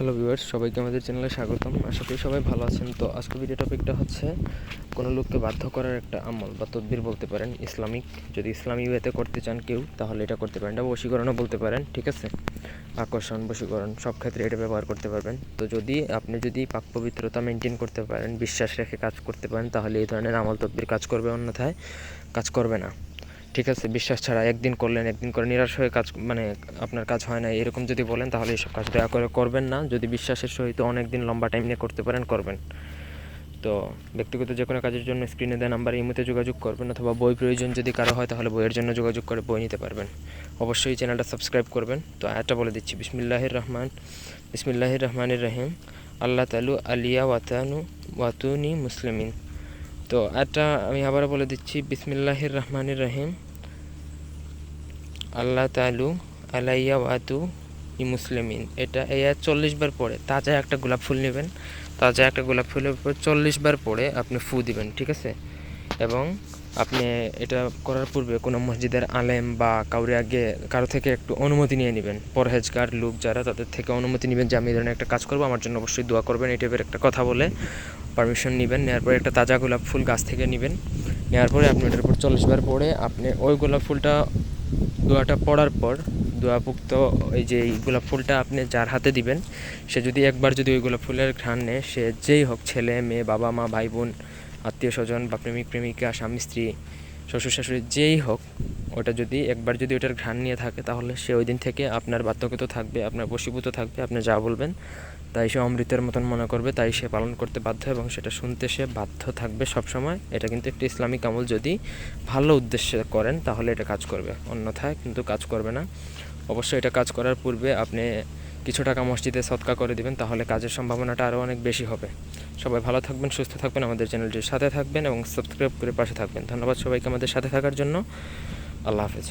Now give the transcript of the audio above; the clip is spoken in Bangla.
হ্যালো ভিউয়ার্স সবাইকে আমাদের চ্যানেলে স্বাগতম। আশা করি সবাই ভালো আছেন। তো আজকে ভিডিও টপিকটা হচ্ছে কোনো লোককে বাধ্য করার একটা আমল বা তদবির বলতে পারেন, ইসলামিক। যদি ইসলামী ওয়েতে করতে চান কেউ, তাহলে এটা করতে পারেন। এটা বশীকরণও বলতে পারেন, ঠিক আছে? আকর্ষণ, বশীকরণ, সব ক্ষেত্রে এটা ব্যবহার করতে পারবেন। তো যদি আপনি যদি পাক পবিত্রতা মেনটেন করতে পারেন, বিশ্বাস রেখে কাজ করতে পারেন, তাহলে এই ধরনের আমল তদবির কাজ করবে, অন্যথায় কাজ করবে না। ঠিক আছে, বিশ্বাস ছাড়া একদিন করলেন, একদিন করে নিরাশ হয়ে কাজ মানে আপনার কাজ হয় না, এরকম যদি বলেন তাহলে এইসব কাজ দয়া করে করবেন না। যদি বিশ্বাসের সহিত অনেক দিন লম্বা টাইম নিয়ে করতে পারেন, করবেন। তো ব্যক্তিগত যে কোনো কাজের জন্য স্ক্রিনে দেওয়া নাম্বার এই মুহূর্তে যোগাযোগ করবেন অথবা বই প্রয়োজন যদি কারও হয় তাহলে বইয়ের জন্য যোগাযোগ করে বই নিতে পারবেন। অবশ্যই চ্যানেলটা সাবস্ক্রাইব করবেন। তো আয়াতটা বলে দিচ্ছি, বিসমিল্লাহির রহমান, বিসমিল্লাহির রহমানির রহিম, আল্লাহ তালু আলিয়া ওয়াতানু ওয়াতুনি মুসলিমিন। তো একটা আমি আবার বলে দিচ্ছি, বিসমিল্লাহির রহমানির রহিম। আল্লাহ তালু আলাইয়া ওয়াতু ই মুসলিমিন। এটা এই চল্লিশ বার পরে তাজা একটা গোলাপ ফুল নেবেন। তাজা একটা গোলাপ ফুলের উপর চল্লিশ বার পরে আপনি ফু দিবেন, ঠিক আছে? এবং আপনি এটা করার পূর্বে কোনো মসজিদের আলেম বা কাউরে আগে কারও থেকে একটু অনুমতি নিয়ে নেবেন। পরহেজগার লোক যারা, তাদের থেকে অনুমতি নেবেন যে, আমি এই ধরনের একটা কাজ করব। আমার জন্য অবশ্যই দোয়া করবেন। এই টাইপের একটা কথা বলে। পারমিশন নেবেন নেওয়ার পরে একটা তাজা গোলাপ ফুল গাছ থেকে নেবেন। নেওয়ার পরে আপনি ওটার উপর চল্লিশ বার পরে আপনি ওই গোলাপ ফুলটা দোয়াটা পড়ার পর দোয়াপুক্ত ওই যে গোলাপ ফুলটা আপনি যার হাতে দিবেন, সে যদি একবার যদি ওই গোলাপ ফুলের ঘ্রাণ নেয়, সে যেই হোক ছেলে, মেয়ে, বাবা, মা, ভাই, বোন, আত্মীয় স্বজন বা প্রেমিক, প্রেমিকা, স্বামী, স্ত্রী, শ্বশুর, শাশুড়ি, যেই হোক, ওটা যদি একবার যদি ওটার ঘ্রাণ নিয়ে থাকে, তাহলে সে ওই দিন থেকে আপনার বাধ্যগত থাকবে, আপনার বশীভূত থাকবে, আপনি যা বলবেন তাই সে অমৃতের মতন মনে করবে, তাই সে পালন করতে বাধ্য এবং সেটা শুনতে সে বাধ্য থাকবে সব সময় এটা কিন্তু একটি ইসলামিক আমল যদি ভালো উদ্দেশ্যে করেন তাহলে এটা কাজ করবে, অন্যথায় কিন্তু কাজ করবে না। অবশ্যই এটা কাজ করার পূর্বে আপনি কিছু টাকা মসজিদে সৎকা করে দিবেন, তাহলে কাজের সম্ভাবনাটা আরও অনেক বেশি হবে। সবাই ভালো থাকবেন, সুস্থ থাকবেন, আমাদের চ্যানেলটির সাথে থাকবেন এবং সাবস্ক্রাইব করে পাশে থাকবেন। ধন্যবাদ সবাইকে আমাদের সাথে থাকার জন্য। আল্লাহ হাফেজ।